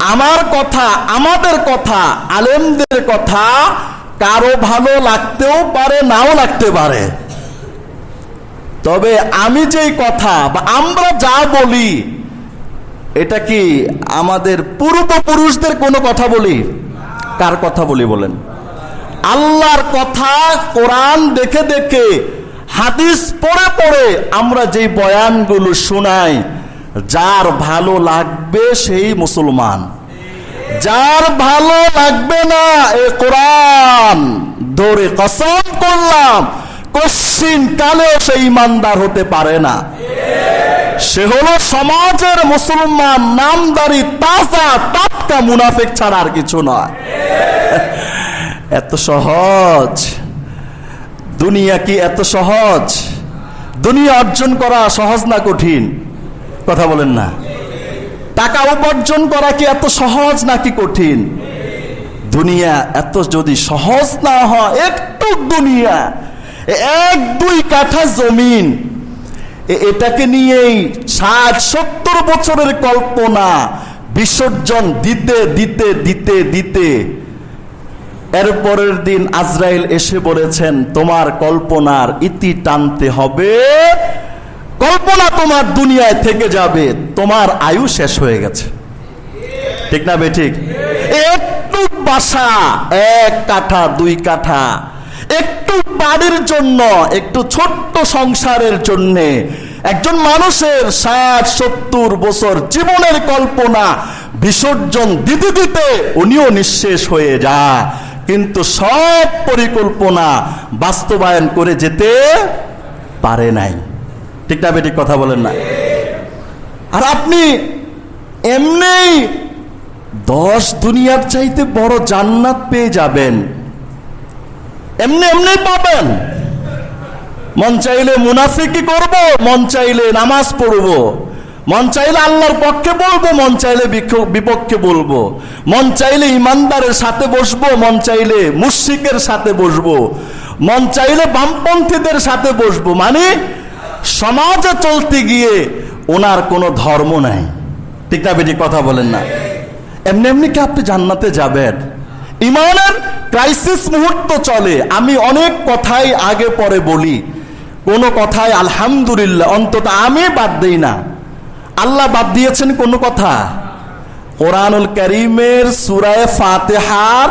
আমার কথা, আমাদের কথা, আলেমদের কথা কারও ভালো লাগতেও পারে, নাও লাগতে পারে। তবে আমি যেই কথা বা আমরা যা বলি, এটা কি আমাদের পূর্বপুরুষদের কোনো কথা বলি? কার কথা বলি বলেন? আল্লাহর কথা কোরআন দেখে দেখে, হাদিস পড়ে পড়ে আমরা যেই বয়ানগুলো শোনাই যার ভালো লাগবে সেই মুসলমান। যার ভালো লাগবে না এ কোরআন। ধরে কসম করলাম, কশ্চিন কালেও সে ইমানদার হতে পারে না। সে হলো সমাজের মুসলমান, নামদারি, তাজা, টাটকা মুনাফিক ছাড়া আর কিছু নয়। এত সহজ। দুনিয়া কি এত সহজ? দুনিয়া অর্জন করা সহজ না কঠিন? কথা বলেন না। টাকা উপার্জন করা কি এত সহজ নাকি কঠিন? দুনিয়া এত যদি সহজ না হয়, একটু দুনিয়া, এক দুই কাঠা জমিন এটাকে নিয়েই ষাট সত্তর বছরের কল্পনা, বিসর্জন দিতে দিতে দিতে দিতে। এরপরের দিন আজরাইল এসে বলেছেন, তোমার কল্পনার ইতি টানতে হবে কল্পনা তোমার দুনিয়ায় থেকে যাবে, তোমার আয়ু শেষ হয়ে গেছে। ঠিক না বে ঠিক? একটু বাসা, এক কাঠা, দুই কাঠা। একটু বাড়ির জন্য, একটু ছোট্ট সংসারের জন্যে। একজন মানুষের ষাট, সত্তর বছর জীবনের কল্পনা বিসর্জন দিতে দিতে উনিও নিঃশেষ হয়ে যা কিন্তু সব পরিকল্পনা বাস্তবায়ন করে যেতে পারে নাই। ঠিক না বেঠিক কথা বলেন না। আর আপনি এমনি দশ দুনিয়ার চাইতে বড় জান্নাত পেয়ে যাবেন। এমনি এমনি পাবেন। মন চাইলে মুনাফিকি করব, মন চাইলে নামাজ পড়ব। মন চাইলে আল্লাহর পক্ষে বলব, মন চাইলে বিপক্ষে বলব। মন চাইলে ইমানদারের সাথে বসবো, মন চাইলে মুশিকের সাথে বসবো। মন চাইলে বামপন্থীদের সাথে বসবো। মানে সমাজে চলতে গিয়ে ওনার কোনো ধর্ম নাই। ঠিক না বেটি, কথা বলেন না। এমনি এমনি কি আপনি জান্নাতে যাবেন? ইমানের ক্রাইসিস মুহূর্ত চলে। আমি অনেক কথাই আগে পরে বলি। কোন কথায় আলহামদুলিল্লাহ, অন্তত আমি বাদ দিই না। আল্লাহ বাদ দিয়েছেন কোন কথা? কোরআনুল করিমের সুরায় ফাতেহার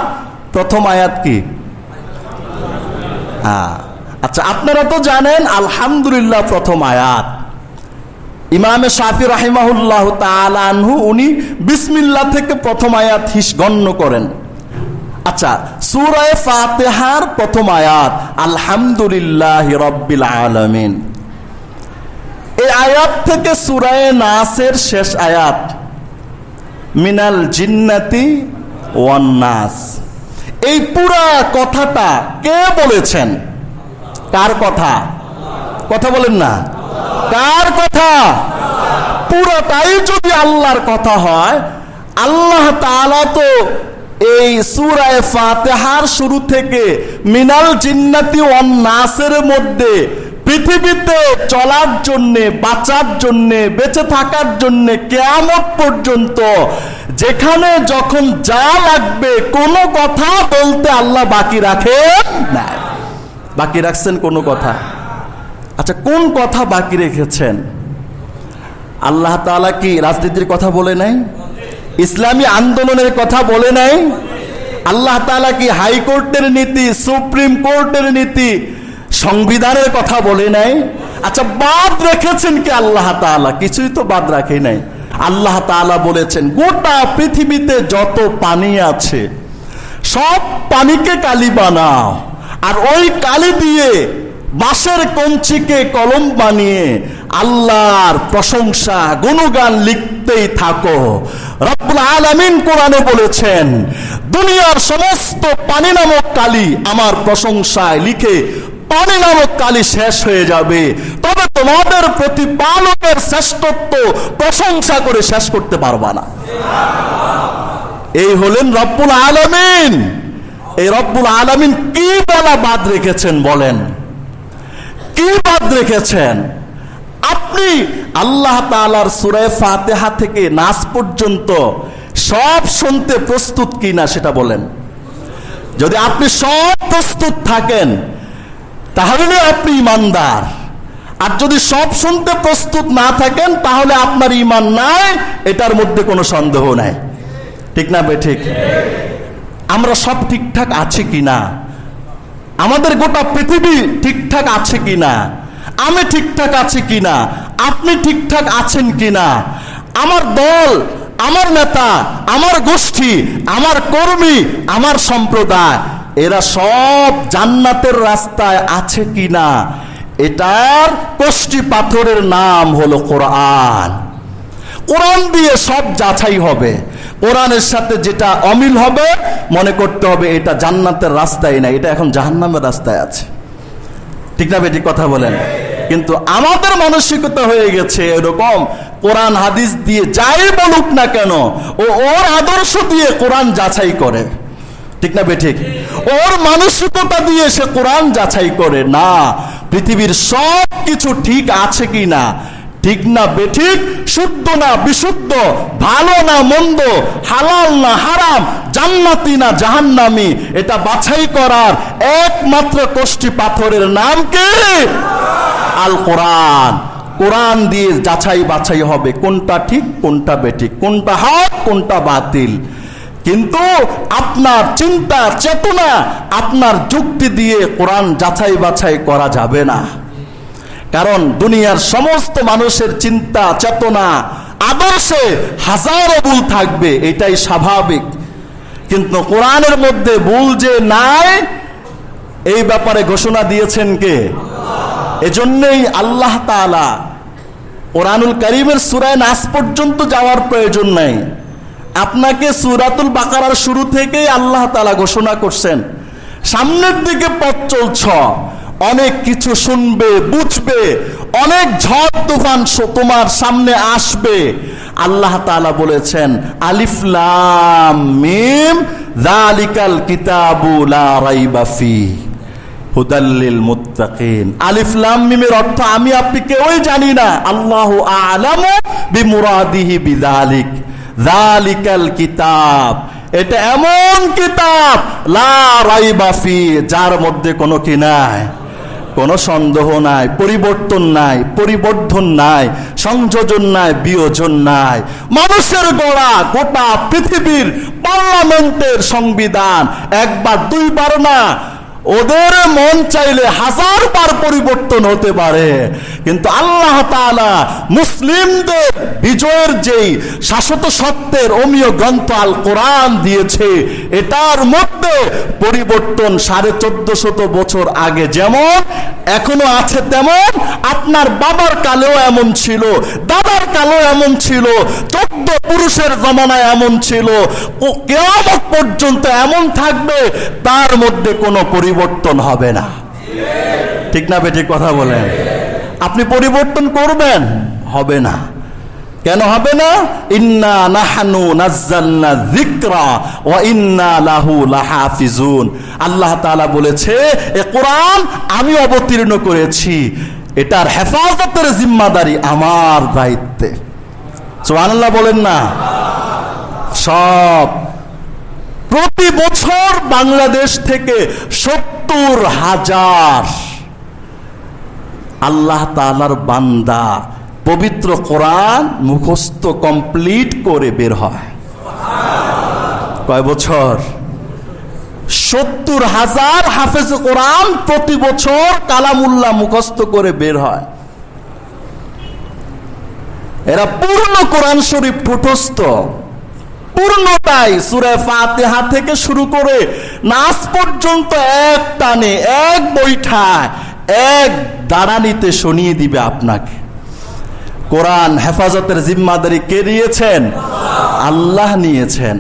প্রথম আয়াত কি? হ্যাঁ আচ্ছা আপনারা তো জানেন, আলহামদুলিল্লাহ প্রথম আয়াত। ইমামে শাফি রাহিমাহুল্লাহ তালানহু উনি বিসমিল্লাহ থেকে প্রথম আয়াত হিস গণ্য করেন। আচ্ছা সুরায় ফাতেহার প্রথম আয়াত, আলহামদুলিল্লাহ রব্বিল আলমিন। এই আয়াত থেকে সুরায় নাসের শেষ আয়াত, মিনাল জিন্নাতি ওয়ান নাস। এই পুরা কথাটা কে বলেছেন? কার কথা? কথা বলেন না। কার কথা? পুরোটাই যদি আল্লাহর কথা হয়, আল্লাহ তো এই সূরায়ে ফাতেহার শুরু থেকে মিনাল জিন্নাতি ওয়ান নাসের মধ্যে পৃথিবীতে চলার জন্যে, বাঁচার জন্যে, বেঁচে থাকার জন্যে কেয়ামত পর্যন্ত যেখানে যখন যা লাগবে, কোনো কথা বলতে আল্লাহ বাকি রাখে না বাকি রাখছেন কোনো কথা? আচ্ছা কোন কথা বাকি রেখেছেন? আল্লাহ তাআলা কি রাজনীতির কথা বলে নাই? ইসলামী আন্দোলনের কথা বলে নাই? আল্লাহ তাআলা কি হাইকোর্টের নীতি, সুপ্রিম কোর্টের নীতি, সংবিধানের কথা বলে নাই? আচ্ছা বাদ রেখেছেন কি আল্লাহ তাআলা? কিছুই তো বাদ রাখে নাই। আল্লাহ তাআলা বলেছেন, গোটা পৃথিবীতে যত পানি আছে, সব পানিকে কালি বানাও। আর ওই কালি দিয়ে বাঁশের কঞ্চিকে কলম বানিয়ে আল্লাহর প্রশংসা, গুণগান লিখতেই থাকো। রব্বুল আলামিন কোরআনে বলেছেন, দুনিয়ার সমস্ত পানি নামক কালি আমার প্রশংসায় লিখে পানি নামক কালি শেষ হয়ে যাবে। তবে তোমাদের প্রতিপালকের শ্রেষ্ঠত্ব প্রশংসা করে শেষ করতে পারবা না। এই হলেন রব্বুল আলামিন। এই রব্বুল আলামিন কি বলা বাদ রেখেছেন বলেন? কি বাদ রেখেছেন? আপনি আল্লাহ তাআলার সূরা ফাতেহা থেকে নাস পর্যন্ত সব শুনতে প্রস্তুত কিনা সেটা বলেন। যদি আপনি সব প্রস্তুত থাকেন, তাহলে আপনি ইমানদার। আর যদি সব শুনতে প্রস্তুত না থাকেন, তাহলে আপনার ইমান নাই, এটার মধ্যে কোনো সন্দেহ নাই। ঠিক না বে, ঠিক? আমরা সব ঠিকঠাক আছি কিনা? আমাদের গোটা পৃথিবী ঠিকঠাক আছে কিনা? আমি ঠিকঠাক আছি কিনা? আপনি ঠিকঠাক আছেন কিনা? আমার দল, আমার নেতা, আমার গোষ্ঠী, আমার কর্মী, আমার সম্প্রদায়, এরা সব জান্নাতের রাস্তায় আছে কিনা? এটার কষ্টি পাথরের নাম হলো কোরআন। কোরআন দিয়ে সব যাচাই হবে। কোরআনের সাথে যেটা অমিল হবে, মনে করতে হবে এটা জান্নাতের রাস্তায় না এটা এখন জাহান্নামের রাস্তায় আছে। ঠিক না বেটি কথা বলেন? কিন্তু আমাদের মানসিকতা হয়ে গেছে এরকম, কোরআন হাদিস দিয়ে যাই বলুক না কেন, ও ওর আদর্শ দিয়ে কোরআন যাচাই করে। ঠিক না বেঠিক ওর মানসিকতা দিয়ে সে কোরআন যাচাই করে, না, পৃথিবীর সব কিছু ঠিক আছে কি না ঠিক না বেঠিক, শুদ্ধ না বিশুদ্ধ, ভালো না মন্দ, হালাল না হারাম, জান্নাতি না জাহান্নামি, এটা বাছাই করার একমাত্র কোষ্ঠী পাথরের নাম কি? আল কোরআন। কোরআন দিয়ে যাচাই বাছাই হবে কোনটা ঠিক, কোনটা বেঠিক, কোনটা হক, কোনটা বাতিল। কিন্তু আপনার চিন্তা, চেতনা, আপনার যুক্তি দিয়ে কোরআন যাচাই বাছাই করা যাবে না। কারণ দুনিয়ার সমস্ত মানুষের চিন্তা, চেতনা, আদর্শে হাজারো ভুল থাকবে, এটাই স্বাভাবিক। কিন্তু কোরআনের মধ্যে ভুল যে নাই, এই ব্যাপারে ঘোষণা দিয়েছেন কে? এজন্যই আল্লাহ তাআলা কোরআনুল করিমের সুরায় নাস পর্যন্ত যাওয়ার প্রয়োজন নাই। আপনাকে সুরাতুল বাকারার শুরু থেকেই আল্লাহ তাআলা ঘোষণা করছেন। সামনের দিকে পথ চলছ। অনেক কিছু শুনবে, বুঝবে, অনেক ঝড় তুফান তোমার সামনে আসবে। আল্লাহ তাআলা বলেছেন আলিফলাম মিম, যালিকাল কিতাবু লা রাইবা হুদাল্লিল মুত্তাকিন। আলিফ লাম মিমের অর্থ আমি আপনি কেউই জানি না। আল্লাহু আ'লামু বিমুরাদিহি বিযালিক। যালিকাল কিতাব, এটা এমন কিতাব, লা রাইবা ফি, যার মধ্যে কোনো কি নাই। কোনো সন্দেহ নাই, পরিবর্তন নাই, পরিবর্ধন নাই, সংযোজন নাই, বিয়োজন নাই। মানুষের গড়া গোটা পৃথিবীর পার্লামেন্টের সংবিধান একবার, দুইবার না, ওদের মন চাইলে হাজার বার পরিবর্তন হতে পারে। কিন্তু আল্লাহ তাআলা মুসলিমদের বিজয়ের যেই শাশ্বত সত্যের অমীয় গ্রন্থ আল কোরআন দিয়েছে, এটার মধ্যে পরিবর্তন সাড়ে চোদ্দ শত বছর আগে যেমন এখনও আছে তেমন, আপনার বাবার কালেও এমন ছিল, দাদার কালেও এমন ছিল, চোদ্দ পুরুষের জমানায় এমন ছিল, ও কেয়ামত পর্যন্ত এমন থাকবে, তার মধ্যে কোনো পরিবর্তন হবে না। ঠিক না বেঠিক কথা বলেন। আপনি পরিবর্তন করবেন, হবে না। কেন হবে না? ইন্না নাহানু নাজ্জালনা যিকরা ওয়া ইন্না লাহু লাহাফিজুন। আল্লাহ তাআলা বলেছে, এ কোরআন আমি অবতীর্ণ করেছি। এটার হেফাজতের জিম্মাদারি আমার দায়িত্বে। সুবহানাল্লাহ বলেন না। সব। প্রতি বছর বাংলাদেশ থেকে সত্তর হাজার আল্লাহ তালার বান্দা পবিত্র কোরআন মুখস্থ কমপ্লিট করে বের হয়। কয় বছর? সত্তর হাজার হাফেজ কোরআন প্রতি বছর কালামুল্লাহ মুখস্থ করে বের হয়। এরা পূর্ণ কোরআন শরীফ ঠোঁটস্থ পূর্ণতাই সুরে ফাতেহা থেকে শুরু করে নাচ পর্যন্ত এক টানে, এক বৈঠায়, এক দাঁড়ানিতে শুনিয়ে দিবে আপনাকে। কোরআন হেফাজতের জিম্মাদারি কে নিয়েছেন? আল্লাহ নিয়েছেন।